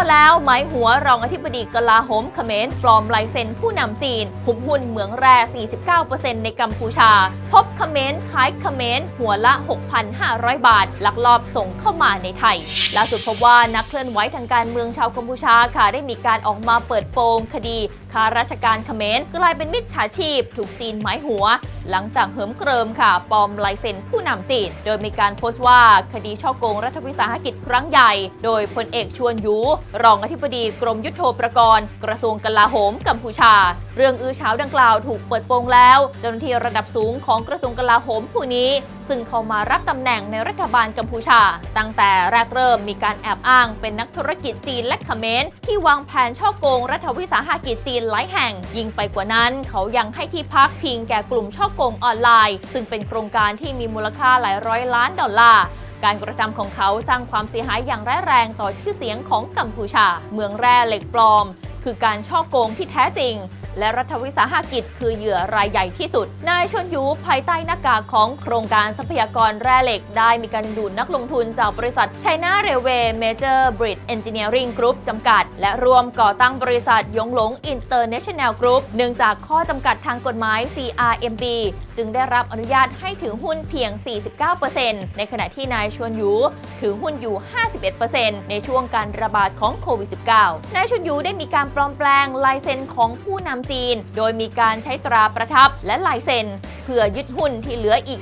วแล้วหมายหัวรองอธิบดีกลาโหมเขมรปลอมลายเซ็นผู้นำจีนหุบหุ้นเหมืองแร่ 49%ในกัมพูชา พบเขมรขายเขมรหัวละ 6,500 บาท ลักลอบส่งเข้ามาในไทยล่าสุดพบว่านักเคลื่อนไหวทางการเมืองชาวกัมพูชาค่ะได้มีการออกมาเปิดโปงคดีข้าราชการเขมรกลายเป็นมิจฉาชีพ ถูกจีนหมายหัว หลังจากเหิมเกริมค่ะปลอมลายเซ็นผู้นำจีน โดยมีการโพสต์ว่าคดีช่อโกงรัฐวิสาหกิจครั้งใหญ่ โดยพลเอกชวนยูรองอธิบดีกรมยุทธโธปกรณ์ กระทรวงกลาโหมกัมพูชา เรื่องอื้อเฉาดังกล่าวถูกเปิดโปงแล้ว เจ้าหน้าที่ระดับสูงของกระทรวงกลาโหมผู้นี้ ซึ่งเข้ามารับตำแหน่งในรัฐบาลกัมพูชา ตั้งแต่แรกเริ่มมีการแอบอ้างเป็นนักธุรกิจจีนและเขมรที่วางแผนช่อโกงรัฐวิสาหกิจจีนหลายแห่ง ยิ่งไปกว่านั้น เขายังให้ที่พักพิงแก่กลุ่มช่อโกงออนไลน์ ซึ่งเป็นโครงการที่มีมูลค่าหลายร้อยล้านดอลลาร์ การกระทำของเขาสร้างความเสียหายอย่างร้ายแรงต่อชื่อเสียงของกัมพูชา เมืองแร่เหล็กปลอม คือการช่อโกงที่แท้จริง และรัฐวิสาหกิจคือเหยื่อรายใหญ่ที่สุด นายชวนยูภายใต้หน้ากากของโครงการทรัพยากรแร่เหล็ก ได้มีการดูดนักลงทุนจากบริษัท China Railway Major Bridge Engineering Group จำกัด และรวมก่อตั้งบริษัทยงหลง International Group เนื่องจากข้อจำกัดทางกฎหมาย CRMB จึงได้รับอนุญาตให้ถือหุ้นเพียง 49%ในขณะที่นายชวนยูถือหุ้นอยู่ 51%ในช่วงการระบาดของโควิด -19 นายชวนยูได้มีการปลอมแปลงลายเซ็นของผู้นำจีน โดยมีการใช้ตราประทับและลายเซ็น พื่อยึดหุ้นที่เหลืออีก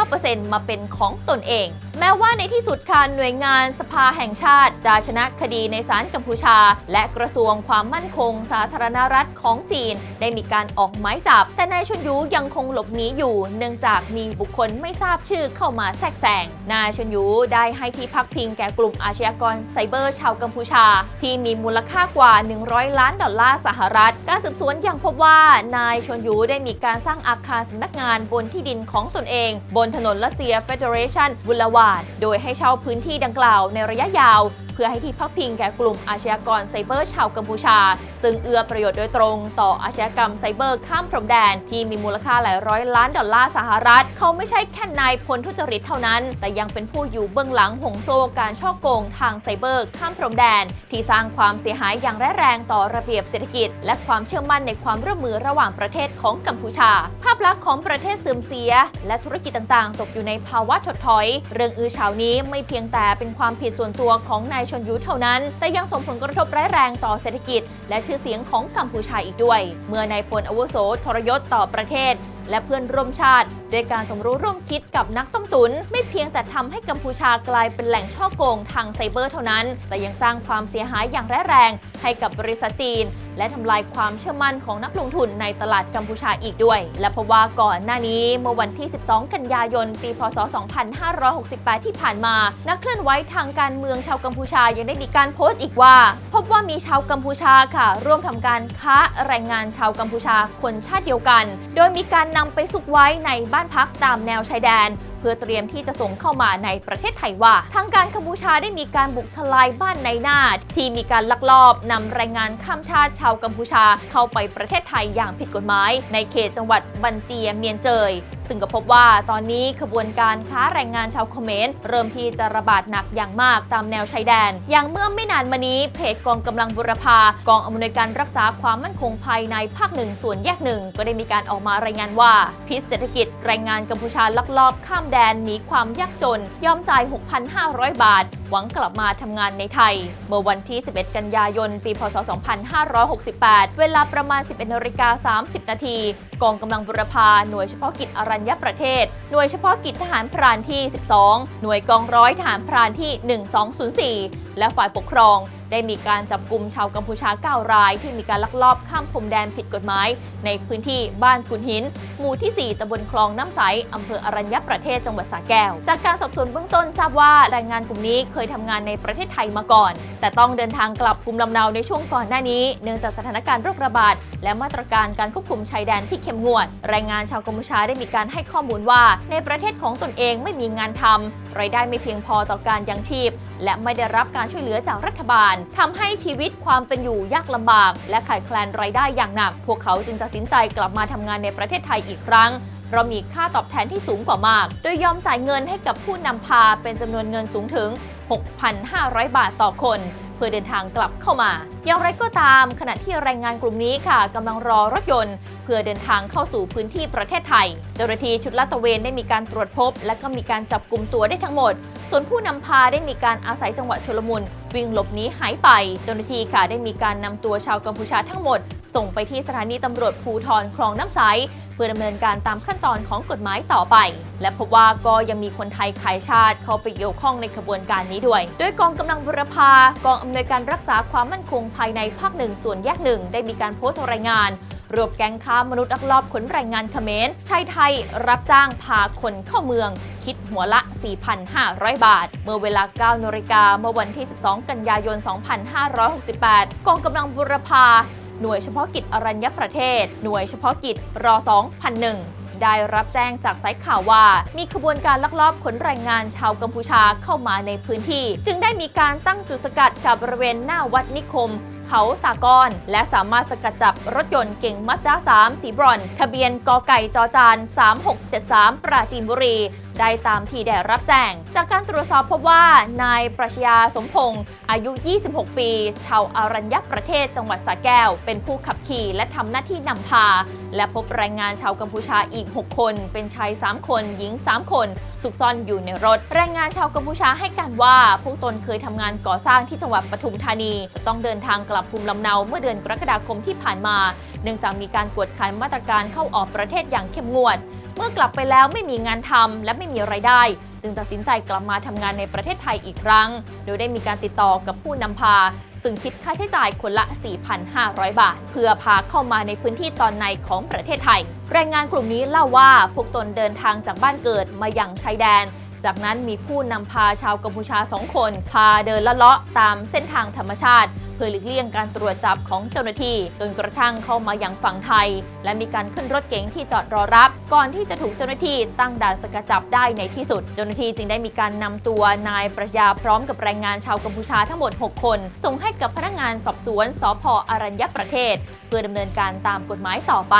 49%มาเป็นของตนเอง แม้ว่าในที่สุดค่ะหน่วยงานสภาแห่งชาติจะชนะคดีในศาลกัมพูชา และกระทรวงความมั่นคงสาธารณรัฐของจีน ได้มีการออกหมายจับ แต่นายชนยูยังคงหลบหนีอยู่ เนื่องจากมีบุคคลไม่ทราบชื่อเข้ามาแทรกแซงนายชนยูได้ให้ที่พักพิงแก่กลุ่มอาชญากรไซเบอร์ชาวกัมพูชา ที่มีมูลค่ากว่า 100 ล้านดอลลาร์สหรัฐ การสืบสวนยังพบว่านายชวนยูได้มีการสร้างอาคารสำนักงานบนที่ดินของตนเอง บนถนนรัสเซียเฟเดเรชันบุลวาด โดยให้เช่าพื้นที่ดังกล่าวในระยะยาว พื่อให้ที่พักพิงแก่กลุ่มอาชญากรไซเบอร์ชาวกัมพูชา ซึ่งเอื้อประโยชน์โดยตรงต่ออาชญากรรมไซเบอร์ข้ามพรมแดน ที่มีมูลค่าหลายร้อยล้านดอลลาร์สหรัฐ เขาไม่ใช่แค่นายพลทุจริตเท่านั้น แต่ยังเป็นผู้อยู่เบื้องหลังหงโซการช่อโกงทางไซเบอร์ข้ามพรมแดน ที่สร้างความเสียหายอย่างร้ายแรงต่อระเบียบเศรษฐกิจ และความเชื่อมั่นในความร่วมมือระหว่างประเทศของกัมพูชา ภาพลักษณ์ของประเทศเสื่อมเสีย และธุรกิจต่างๆ ตกอยู่ในภาวะถดถอย เรื่องอื้อฉาวนี้ไม่เพียงแต่เป็นความผิดส่วนตัวของนายชนยุทธเท่านั้น แต่ยังส่งผลกระทบร้ายแรงต่อเศรษฐกิจ และชื่อเสียงของกัมพูชาอีกด้วย เมื่อนายพลอวุโสทรยศต่อประเทศ และเพื่อนร่วมชาติ ด้วยการสมรู้ร่วมคิดกับนักต้มตุน ไม่เพียงแต่ทำให้กัมพูชากลายเป็นแหล่งช่อโกงทางไซเบอร์เท่านั้น แต่ยังสร้างความเสียหายอย่างร้ายแรง ให้กับบริษัทจีนและทำลายความเชื่อมั่นของนักลงทุนในตลาดกัมพูชาอีกด้วย และเพราะว่าก่อนหน้านี้เมื่อวันที่ 12 กันยายน ปี พศ 2568 ที่ผ่านมา นักเคลื่อนไหวทางการเมืองชาวกัมพูชายังได้มีการโพสต์อีกว่า พบว่ามีชาวกัมพูชาค่ะ ร่วมทำการค้าแรงงานชาวกัมพูชาคนชาติเดียวกัน โดยมีการนำไปซุกไว้ในบ้านพักตามแนวชายแดน เพื่อเตรียมที่จะส่งเข้ามาในประเทศไทยว่า ทางการกัมพูชาได้มีการบุกทลายบ้านในนาที่มีการลักลอบนำแรงงานข้ามชาติชาวกัมพูชาเข้าไปประเทศไทยอย่างผิดกฎหมาย ในเขตจังหวัดบันเตียเมียนเจย ซึ่งก็พบว่าตอนนี้ขบวนการค้าแรงงานชาวเขมรเริ่มที่จะระบาดหนักอย่างมากตามแนวชายแดน อย่างเมื่อไม่นานมานี้เพจกองกำลังบุรพากองอำนวยการรักษาความมั่นคงภายในภาคหนึ่งส่วนแยกหนึ่งก็ได้มีการออกมารายงานว่า พิษเศรษฐกิจแรงงานกัมพูชาลักลอบข้ามแดนหนีความยากจน ยอมจ่าย 6,500 บาท หวังกลับมาทำงานในไทย เมื่อวันที่ 11 กันยายน ปี พศ 2568 เวลาประมาณ 11นาฬิกา30 นาที กองกำลังบุรพา หน่วยเฉพาะกิจอรัญญประเทศ หน่วยเฉพาะกิจทหารพรานที่ 12 หน่วยกองร้อยทหารพรานที่ 1204 และฝ่ายปกครอง ได้มีการจับกลุ่มชาวกัมพูชา 9 ราย ที่มีการลักลอบข้ามพรมแดนผิดกฎหมาย ในพื้นที่บ้านกุนหิน หมู่ที่ 4ตำบลคลองน้ำใสอำเภออรัญญประเทศจังหวัดสระแก้ว จากการสอบสวนเบื้องต้นทราบว่าแรงงานกลุ่มนี้เคยทำงานในประเทศไทยมาก่อน แต่ต้องเดินทางกลับภูมิลำเนาในช่วงก่อนหน้านี้เนื่องจากสถานการณ์โรคระบาดและมาตรการการควบคุมชายแดนที่เข้มงวดแรงงานชาวกัมพูชาได้มีการให้ข้อมูลว่า ในประเทศของตนเองไม่มีงานทำรายได้ไม่เพียงพอต่อการยังชีพ และไม่ได้รับการช่วยเหลือจากรัฐบาลทำให้ชีวิตความเป็นอยู่ยากลำบาก และขาดแคลนรายได้อย่างหนัก พวกเขาจึงตัดสินใจกลับมาทำงานในประเทศไทยอีกครั้งเพราะมีค่าตอบแทนที่สูงกว่ามาก โดยยอมจ่ายเงินให้กับผู้นำพาเป็นจำนวนเงินสูงถึง 6,500 บาทต่อคน เพื่อเดินทางกลับเข้ามา อย่างไรก็ตาม ขณะที่แรงงานกลุ่มนี้ค่ะกำลังรอรถยนต์ เพื่อเดินทางเข้าสู่พื้นที่ประเทศไทย เจ้าหน้าที่ชุดลาดตระเวนได้มีการตรวจพบ และก็มีการจับกลุ่มตัวได้ทั้งหมด ส่วนผู้นำพาได้มีการอาศัยจังหวะชุลมุน วิ่งหลบหนีหายไป เจ้าหน้าที่ค่ะได้มีการนำตัวชาวกัมพูชาทั้งหมด ส่งไปที่สถานีตำรวจภูทรคลองน้ำใสเพื่อดำเนินการตามขั้นตอนของกฎหมายต่อไป และพบว่าก็ยังมีคนไทยขายชาติเข้าไปเกี่ยวข้องในขบวนการนี้ด้วย โดยกองกำลังบุรพากองอำนวยการรักษาความมั่นคงภายในภาคหนึ่งส่วนแยกหนึ่งได้มีการโพสต์รายงาน รวบแก๊งค้ามนุษย์ลักลอบขนแรงงานเขมรชายไทยรับจ้างพาคนเข้าเมือง คิดหัวละ 4,500 บาท เมื่อเวลา 9นาฬิกาเมื่อวันที่ 12 กันยายน 2568 กองกำลังบุรพา หน่วยเฉพาะกิจอรัญญประเทศ หน่วยเฉพาะกิจรอ2001ได้รับแจ้งจากสายข่าวว่า มีขบวนการลักลอบขนแรงงานชาวกัมพูชาเข้ามาในพื้นที่ จึงได้มีการตั้งจุดสกัดกับบริเวณหน้าวัดนิคม เขาตากอน และสามารถสกัดจับรถยนต์เก่งมัสด้า3 สีบรอน ทะเบียนกไก่จอจาน 3673 ปราจีนบุรี ได้ตามที่ได้รับแจ้ง จากการตรวจสอบพบว่านายปรัชญาสมพงศ์อายุ 26 ปี ชาวอารัญญประเทศจังหวัดสระแก้ว เป็นผู้ขับขี่และทำหน้าที่นำพา และพบแรงงานชาวกัมพูชาอีก 6 คน เป็นชาย 3 คน หญิง 3 คนสุกซ่อนอยู่ในรถ แรงงานชาวกัมพูชาให้การว่า พวกตนเคยทำงานก่อสร้างที่จังหวัดปทุมธานีต้องเดินทางกลับภูมิลำเนาเมื่อเดือนกรกฎาคมที่ผ่านมา เนื่องจากมีการกวดขันมาตรการเข้าออกประเทศอย่างเข้มงวด มื่อกลับไปแล้วไม่มีงานทำและไม่มีไรายได้ จึงตัดสินใจกลับมาทำงานในประเทศไทยอีกครั้ง โดยได้มีการติดต่อกับผู้นำพา ซึ่งคิดค่าใช้จ่ายคนละ 4,500 บาท เพื่อพาเข้ามาในพื้นที่ตอนในของประเทศไทย แรงงานกลุ่มนี้เล่าว่าพวกตนเดินทางจากบ้านเกิดมาอย่างชายแดนจากนั้นมีผู้นำพาชาวกัมพูชาสองคน พาเดินละเลาะตามเส้นทางธรรมชาติ พื่อหลีกเลี่ยงการตรวจจับของเจ้าหน้าที่ จนกระทั่งเข้ามาอย่างฝั่งไทย และมีการขึ้นรถเก๋งที่จอดรอรับ ก่อนที่จะถูกเจ้าหน้าที่ตั้งด่านสกัดจับได้ในที่สุด เจ้าหน้าที่จึงได้มีการนำตัวนายประยาพร้อมกับแรงงานชาวกัมพูชาทั้งหมด 6 คน ส่งให้กับพนักงานสอบสวนสพอรัญญประเทศ เพื่อดำเนินการตามกฎหมายต่อไป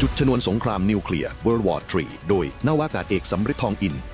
จุดชนวนสงครามนิวเคลียร์ World War III โดยนาวากาศเอกสำริดทองอิน